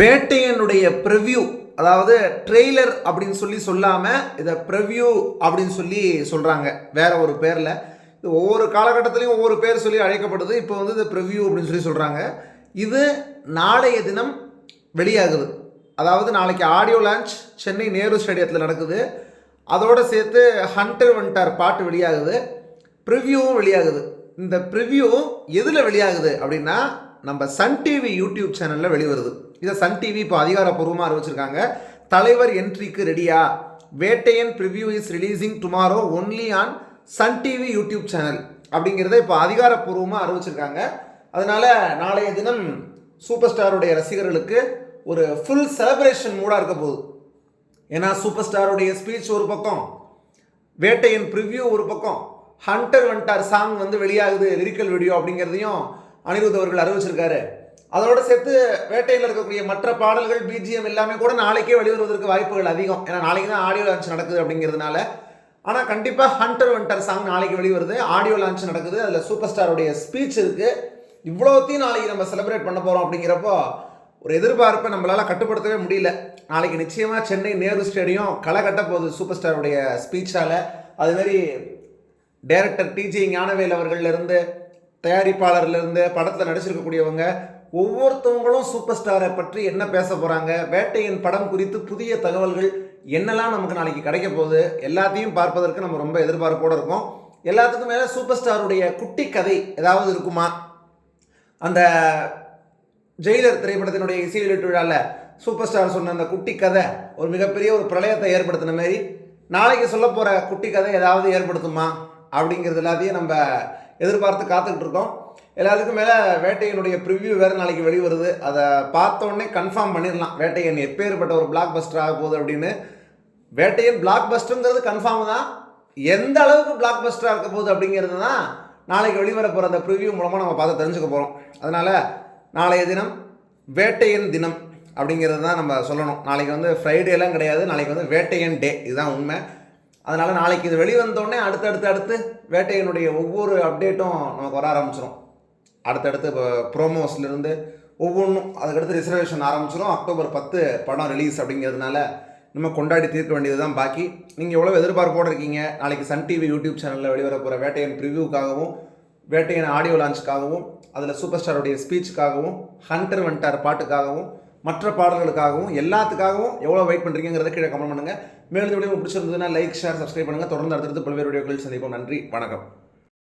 வேட்டையனுடைய preview அதாவது trailer அப்படின்னு சொல்லி சொல்லாமல் இதை ப்ரிவ்யூ அப்படின்னு சொல்லி சொல்கிறாங்க வேற ஒரு பேரில். இது ஒவ்வொரு காலகட்டத்திலையும் ஒவ்வொரு பேர் சொல்லி அழைக்கப்படுது. இப்போ வந்து இது ப்ரிவ்யூ அப்படின்னு சொல்லி சொல்கிறாங்க இது நாளைய தினம் வெளியாகுது. அதாவது நாளைக்கு ஆடியோ லான்ச் சென்னை நேரு ஸ்டேடியத்தில் நடக்குது. அதோடு சேர்த்து ஹண்டர் வண்டார் பாட்டு வெளியாகுது. ப்ரிவ்யூவும் வெளியாகுது. இந்த ப்ரிவ்யூ எதில் வெளியாகுது அப்படின்னா நம்ம சன் டிவி யூடியூப் சேனலில் வெளிவருது. இதை சன் டிவி இப்போ அதிகாரப்பூர்வமாக அறிவிச்சிருக்காங்க. தலைவர் என்ட்ரிக்கு ரெடியா Vettaiyan preview is releasing tomorrow only on Sun TV YouTube channel. அப்படிங்கிறத இப்போ அதிகாரப்பூர்வமாக அறிவிச்சிருக்காங்க. அதனால் நாளைய தினம் சூப்பர் ஸ்டாருடைய ரசிகர்களுக்கு ஒரு ஃபுல் செலப்ரேஷன் மூடாக இருக்க போகுது. ஏன்னா சூப்பர் ஸ்டாருடைய ஸ்பீச் ஒரு பக்கம் வேட்டையின் ப்ரிவ்யூ ஒரு பக்கம் ஹண்டர் வண்டார் சாங் வந்து வெளியாகுது லிரிக்கல் வீடியோ அப்படிங்கிறதையும் அனிருத் அவர்கள் அறிவிச்சிருக்காரு. அதோட சேர்த்து வேட்டையில் இருக்கக்கூடிய மற்ற பாடல்கள் பிஜிஎம் எல்லாமே கூட நாளைக்கே வெளிவருவதற்கு வாய்ப்புகள் அதிகம். ஏன்னா நாளைக்கு தான் ஆடியோ லான்ச் நடக்குது அப்படிங்கிறதுனால. ஆனால் கண்டிப்பாக ஹண்டர் வண்டர் சாங் நாளைக்கு வெளிவருது. ஆடியோ லான்ச் நடக்குது. அதில் சூப்பர் ஸ்டாருடைய ஸ்பீச் இருக்குது இவ்வளோத்தையும் நாளைக்கு நம்ம செலிப்ரேட் பண்ண போகிறோம் அப்படிங்கிறப்போ ஒரு எதிர்பார்ப்பை நம்மளால் கட்டுப்படுத்தவே முடியல. நாளைக்கு நிச்சயமாக சென்னை நேரு ஸ்டேடியம் களை கட்ட போகுது சூப்பர் ஸ்டாருடைய ஸ்பீச்சால் அதுமாரி டைரக்டர் டிஜே ஞானவேல் அவர்கள்லேருந்து தயாரிப்பாளர்லேருந்து படத்தில் நடிச்சிருக்கக்கூடியவங்க ஒவ்வொருத்தவங்களும் சூப்பர் ஸ்டாரை பற்றி என்ன பேச போகிறாங்க வேட்டையின் படம் குறித்து புதிய தகவல்கள் என்னெல்லாம் நமக்கு நாளைக்கு கிடைக்க போகுது எல்லாத்தையும் பார்ப்பதற்கு நம்ம ரொம்ப எதிர்பார்ப்போடு இருக்கோம். எல்லாத்துக்கும் மேலே சூப்பர் ஸ்டாருடைய குட்டி கதை ஏதாவது இருக்குமா? அந்த ஜெயிலர் திரைப்படத்தினுடைய இசை வெளியீட்டு விழாவில் சூப்பர் ஸ்டார் சொன்ன அந்த குட்டி கதை ஒரு மிகப்பெரிய ஒரு பிரளயத்தை ஏற்படுத்தின மாதிரி நாளைக்கு சொல்ல போகிற குட்டி கதை ஏதாவது ஏற்படுத்துமா? அப்படிங்கிறது எல்லாத்தையும் நம்ம எதிர்பார்த்து காத்துக்கிட்டு இருக்கோம். எல்லாத்துக்கும் மேலே வேட்டையனுடைய ப்ரிவ்யூ வேறு நாளைக்கு வெளிவருது. அதை பார்த்த உடனே கன்ஃபார்ம் பண்ணிடலாம். வேட்டையன் எப்பேற்பட்ட ஒரு பிளாக் பஸ்டர் ஆக போகுது அப்படின்னு. வேட்டையன் பிளாக் பஸ்டருங்கிறது கன்ஃபார்ம் தான். எந்த அளவுக்கு பிளாக் பஸ்டராக இருக்க போகுது அப்படிங்கிறது தான் நாளைக்கு வெளிவர போகிற அந்த ப்ரிவ்யூ மூலமாக நம்ம பார்த்து தெரிஞ்சுக்க போகிறோம் அதனால் நாளைய தினம் வேட்டையன் தினம் அப்படிங்கிறது தான் நம்ம சொல்லணும். நாளைக்கு வந்து ஃப்ரைடேலாம் கிடையாது. நாளைக்கு வந்து வேட்டையன் டே இதுதான் உண்மை. அதனால் நாளைக்கு இது வெளிவந்தோடனே அடுத்தடுத்து அடுத்து வேட்டையினுடைய ஒவ்வொரு அப்டேட்டும் நமக்கு வர ஆரம்பிச்சிடும் அடுத்தடுத்து இப்போ ப்ரோமோஸ்லேருந்து ஒவ்வொன்றும் அதுக்கடுத்து ரிசர்வேஷன் ஆரம்பிச்சிடும் அக்டோபர் பத்து படம் ரிலீஸ் அப்படிங்கிறதுனால நம்ம கொண்டாடி தீர்க்க வேண்டியது தான் பாக்கி. நீங்கள் எவ்வளோ எதிர்பார்ப்போடு இருக்கீங்க நாளைக்கு சன் டிவி யூடியூப் சேனலில் வெளிவர போகிற வேட்டையன் ப்ரிவியூக்காகவும் வேட்டையன் ஆடியோ லான்ச்சுக்காகவும் அதில் சூப்பர் ஸ்டாருடைய ஸ்பீச்சுக்காகவும் ஹண்டர் வண்டார் பாட்டுக்காகவும் மற்ற பாடல்களுக்காகவும் எல்லாத்துக்காகவும் எவ்வளோ வெயிட் பண்ணுறீங்கிறத கீழே கமெண்ட் பண்ணுங்கள் மேலும் வீடியோ பிடிச்சிருந்ததுன்னா லைக் ஷேர் சப்ஸ்கிரைப் பண்ணுங்கள் தொடர்ந்து அடுத்தடுத்து பல்வேறு வீடியோக்கள் சந்திப்போம். நன்றி. வணக்கம்.